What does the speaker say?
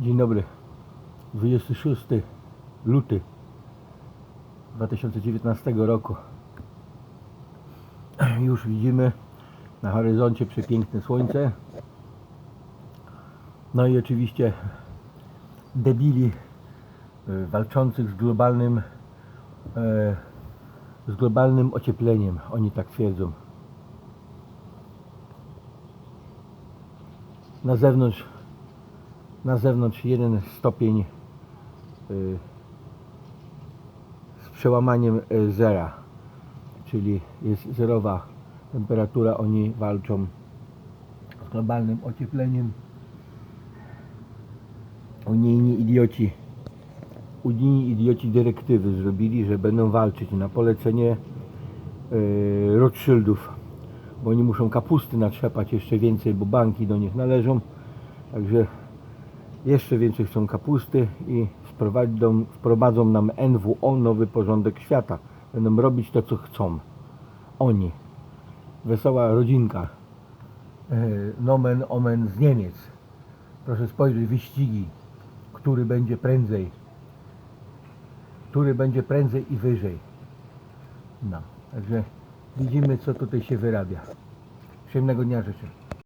Dzień dobry. 26 luty 2019 roku. Już widzimy na horyzoncie przepiękne słońce. No i oczywiście debili y, walczących z globalnym e, z globalnym ociepleniem. Oni tak twierdzą. Na zewnątrz na zewnątrz jeden stopień y, z przełamaniem y, zera, czyli jest zerowa temperatura. Oni walczą z globalnym ociepleniem. Unijni idioci, unijni idioci dyrektywy zrobili, że będą walczyć na polecenie y, Rothschildów, bo oni muszą kapusty natrzepać jeszcze więcej, bo banki do nich należą. Także jeszcze więcej chcą kapusty i wprowadzą, nam NWO, nowy porządek świata. Będą robić to, co chcą. Oni. Wesoła rodzinka. E, Nomen omen z Niemiec. Proszę spojrzeć, wyścigi. Który będzie prędzej. Który będzie prędzej i wyżej. No. Także widzimy, co tutaj się wyrabia. Przyjemnego dnia życzę.